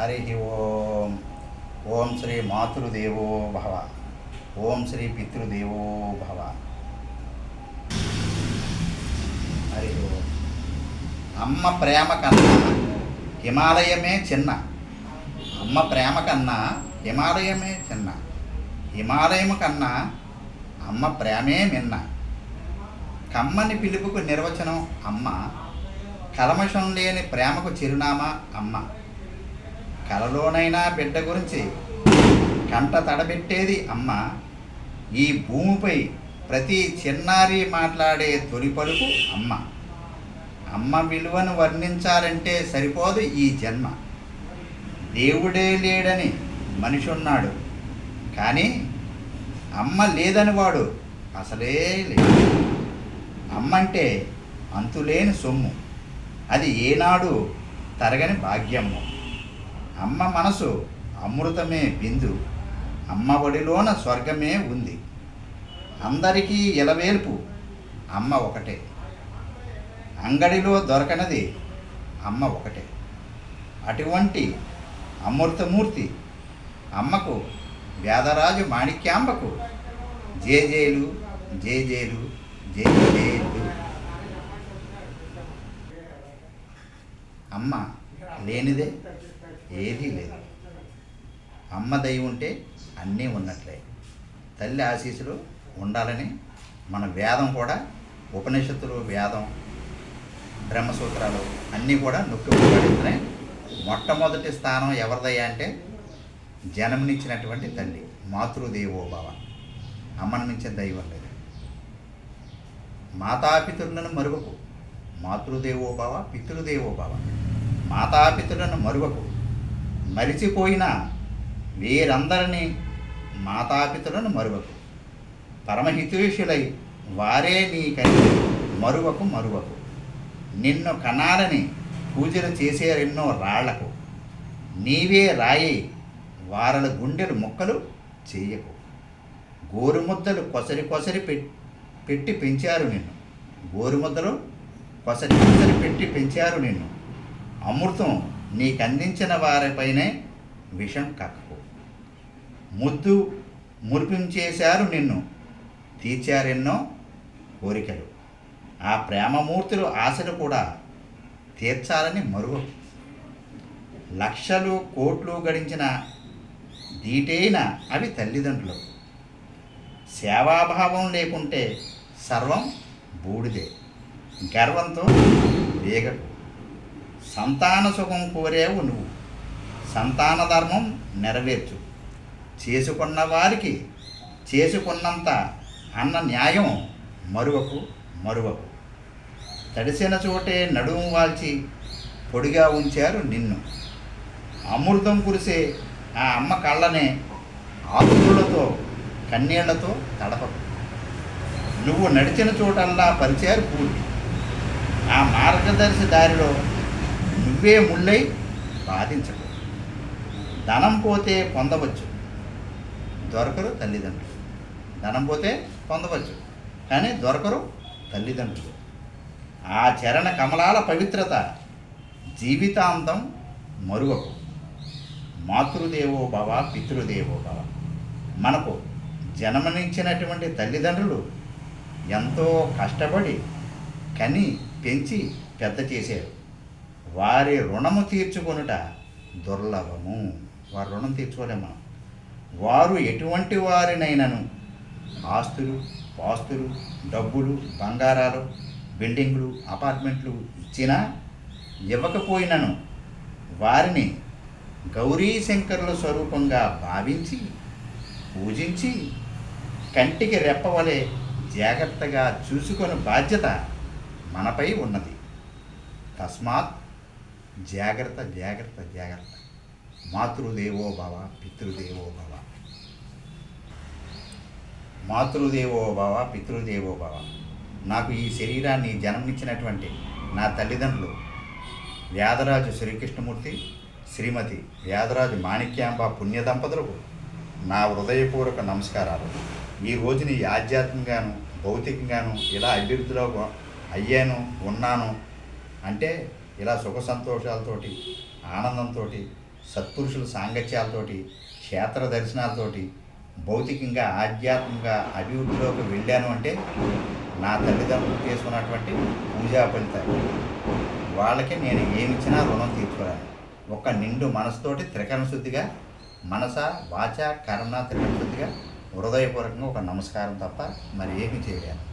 హరి ఓం ఓం శ్రీ మాతృదేవో భవ ఓం శ్రీ పితృదేవో భవ హరి ఓం అమ్మ ప్రేమ కన్నా హిమాలయమే చిన్న అమ్మ ప్రేమ కన్నా హిమాలయమే చిన్న హిమాలయం కన్నా అమ్మ ప్రేమే మిన్న కమ్మని పిలుపుకు నిర్వచనం అమ్మ. కలమషం లేని ప్రేమకు చిరునామా అమ్మ. కలలోనైనా బిడ్డ గురించి కంట తడబెట్టేది అమ్మ. ఈ భూమిపై ప్రతి చిన్నారి మాట్లాడే తొలి పలుకు అమ్మ. అమ్మ విలువను వర్ణించాలంటే సరిపోదు ఈ జన్మ. దేవుడే లేడని మనిషి ఉన్నాడు కానీ అమ్మ లేదని వాడు అసలే లేదు అమ్మంటే అంతులేని సొమ్ము. అది ఏనాడు తరగని భాగ్యము అమ్మ మనసు అమృతమే బిందు. అమ్మ ఒడిలోన స్వర్గమే ఉంది. అందరికీ ఇలవేల్పు అమ్మ ఒకటే. అంగడిలో దొరకనది అమ్మ ఒకటే. అటువంటి అమృతమూర్తి అమ్మకు వేదరాజు మాణిక్యాంబకు జేజేలు జేజేలు జేజేలు. అమ్మ లేనిదే ఏదీ లేదు. అమ్మ దయ ఉంటే అన్నీ ఉన్నట్లే. తల్లి ఆశీస్సులు ఉండాలని మన వేదం కూడా ఉపనిషత్తులు వేదం బ్రహ్మసూత్రాలు అన్నీ కూడా నొక్కి ఉపయోగిస్తున్నాయి మొట్టమొదటి స్థానం ఎవరిదయ్యా అంటే జన్మనిచ్చినటువంటి తల్లి మాతృదేవోభావ. అమ్మను మించిన దైవం లేదు. మాతాపితులను మరువకు. మాతృదేవోభావ పితృదేవోభావ. మాతాపితులను మరువకు. మరిచిపోయిన వీరందరినీ మాతాపితులను మరువకు. పరమహితేషులై వారే నీకని మరువకు మరువకు. నిన్ను కణాలని పూజలు చేసేరెన్నో రాళ్ళకు. నీవే రాయి వారల గుండెలు మొక్కలు చేయకు. గోరుముద్దలు కొసరి కొసరి పె- పెట్టి పెంచారు నిన్ను. గోరుముద్దలు కొసరి కొసరి పెట్టి పెంచారు నిన్ను. అమృతం నీకు అందించిన వారిపైనే విషం కక్కకు ముద్దు మురిపించేశారు నిన్ను. తీర్చారెన్నో కోరికలు. ఆ ప్రేమమూర్తులు ఆశలు కూడా తీర్చాలని మరువు. లక్షలు కోట్లు గడించిన దీటైన అవి తల్లిదండ్రులు. సేవాభావం లేకుంటే సర్వం బూడిదే. గర్వంతో వేగకు. సంతాన సుఖం కోరేవు నువ్వు. సంతాన ధర్మం నెరవేర్చు. చేసుకున్న వారికి చేసుకున్నంత అన్న న్యాయం మరువకు మరువకు. తడిసిన చోటే నడుము వాల్చి పొడిగా ఉంచారు నిన్ను. అమృతం కురిసే ఆ అమ్మ కళ్ళనే ఆకులతో కన్నీళ్ళతో తడపకు. నువ్వు నడిచిన చోటల్లా పరిచారు పూర్తి. ఆ మార్గదర్శి దారిలో నువ్వే ముళ్ళై బాధించకు. ధనం పోతే పొందవచ్చు. దొరకరు తల్లిదండ్రులు. ధనం పోతే పొందవచ్చు. కానీ దొరకరు తల్లిదండ్రులు. ఆ చరణ కమలాల పవిత్రత జీవితాంతం మరువకు మాతృదేవో భవ పితృదేవో భవ మనకు జన్మనిచ్చినటువంటి తల్లిదండ్రులు ఎంతో కష్టపడి కని పెంచి పెద్ద చేశారు. వారి రుణము తీర్చుకొనుట దుర్లభము. వారి రుణం తీర్చుకోలేము మనం. వారు ఎటువంటి వారినైనను? ఆస్తులు పాస్తులు డబ్బులు బంగారాలు బిల్డింగులు అపార్ట్మెంట్లు ఇచ్చినా ఇవ్వకపోయినను వారిని గౌరీ శంకరుల స్వరూపంగా భావించి పూజించి కంటికి రెప్పవలే జాగ్రత్తగా చూసుకొని బాధ్యత మనపై ఉన్నది. తస్మాత్ జాగ్రత్త జాగ్రత్త జాగ్రత్త. మాతృదేవో భవ పితృదేవో భవ. మాతృదేవో భవ పితృదేవో భవ. నాకు ఈ శరీరాన్ని జన్మనిచ్చినటువంటి నా తల్లిదండ్రులు వ్యాధరాజు శ్రీకృష్ణమూర్తి శ్రీమతి వ్యాధరాజు మాణిక్యాంబ పుణ్య దంపతులకు నా హృదయపూర్వక నమస్కారాలు. ఈ రోజుని ఆధ్యాత్మికంగాను భౌతికంగాను ఇలా అభివృద్ధిలో అయ్యాను ఉన్నాను అంటే ఇలా సుఖ సంతోషాలతోటి ఆనందంతో సత్పురుషుల సాంగత్యాలతోటి క్షేత్ర దర్శనాలతోటి భౌతికంగా ఆధ్యాత్మికంగా అభివృద్ధిలోకి వెళ్ళాను అంటే నా తల్లిదండ్రులు చేసుకున్నటువంటి పూజా ఫలితాలు. వాళ్ళకి నేను ఏమిచ్చినా రుణం తీర్చుకోలేను. ఒక నిండు మనసుతోటి త్రికరణ శుద్ధిగా మనస వాచ కర్ణ త్రికరణ శుద్ధిగా హృదయపూర్వకంగా ఒక నమస్కారం తప్ప మరి ఏమీ చేయలేను.